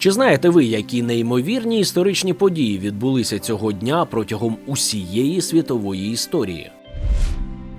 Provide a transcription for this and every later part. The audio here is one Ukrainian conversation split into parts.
Чи знаєте ви, які неймовірні історичні події відбулися цього дня протягом усієї світової історії?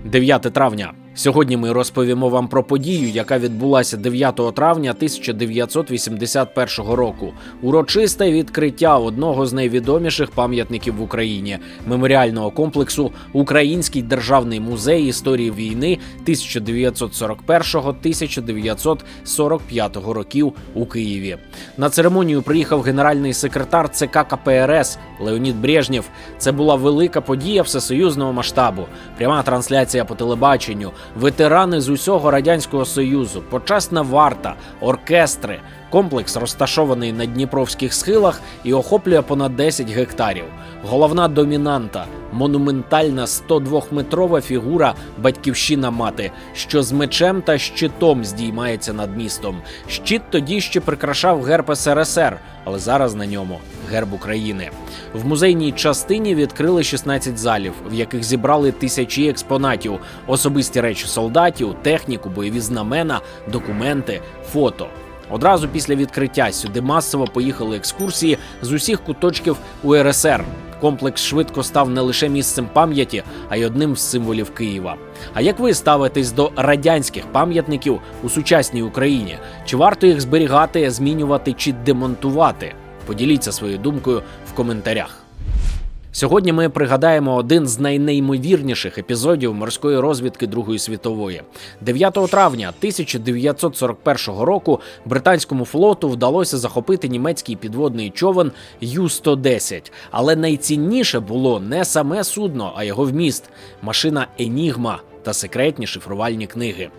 9 травня. Сьогодні ми розповімо вам про подію, яка відбулася 9 травня 1981 року. Урочисте відкриття одного з найвідоміших пам'ятників в Україні меморіального комплексу Український державний музей історії війни 1941-1945 років у Києві. На церемонію приїхав генеральний секретар ЦК КПРС Леонід Брежнєв. Це була велика подія всесоюзного масштабу. Пряма трансляція по телебаченню, ветерани з усього радянського союзу, почесна варта, оркестри. Комплекс розташований на Дніпровських схилах і охоплює понад 10 гектарів. Головна домінанта монументальна 102-метрова фігура Батьківщина мати, що з мечем та щитом здіймається над містом. Щит тоді ще прикрашав герб СРСР, але зараз на ньому герб України. В музейній частині відкрили 16 залів, в яких зібрали тисячі експонатів, особисті речі солдатів, техніку, бойові знамена, документи, фото. Одразу після відкриття сюди масово поїхали екскурсії з усіх куточків УРСР. Комплекс швидко став не лише місцем пам'яті, а й одним з символів Києва. А як ви ставитесь до радянських пам'ятників у сучасній Україні? Чи варто їх зберігати, змінювати чи демонтувати? Поділіться своєю думкою в коментарях. Сьогодні ми пригадаємо один з найнеймовірніших епізодів морської розвідки Другої світової. 9 травня 1941 року британському флоту вдалося захопити німецький підводний човен Ю-110. Але найцінніше було не саме судно, а його вміст машина Енігма та секретні шифрувальні книги.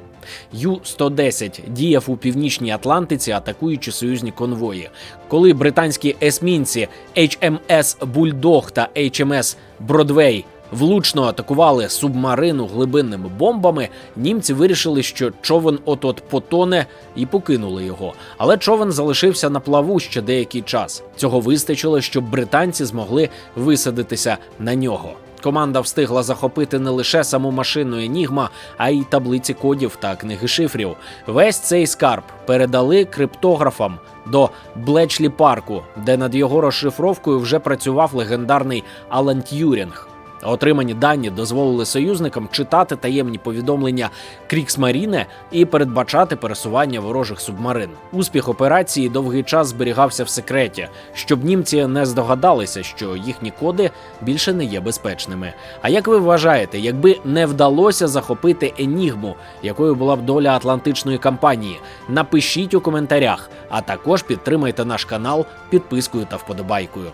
Ю-110 діяв у північній Атлантиці, атакуючи союзні конвої. Коли британські есмінці HMS Бульдог та HMS Бродвей влучно атакували субмарину глибинними бомбами, німці вирішили, що човен от-от потоне і покинули його. Але човен залишився на плаву ще деякий час. Цього вистачило, щоб британці змогли висадитися на нього. Команда встигла захопити не лише саму машину Енігма, а й таблиці кодів та книги шифрів. Весь цей скарб передали криптографам до Блечлі парку, де над його розшифровкою вже працював легендарний Алан Т'юрінг. Отримані дані дозволили союзникам читати таємні повідомлення Кріксмаріне і передбачати пересування ворожих субмарин. Успіх операції довгий час зберігався в секреті, щоб німці не здогадалися, що їхні коди більше не є безпечними. А як ви вважаєте, якби не вдалося захопити Енігму, якою була б доля Атлантичної кампанії? Напишіть у коментарях, а також підтримайте наш канал підпискою та вподобайкою.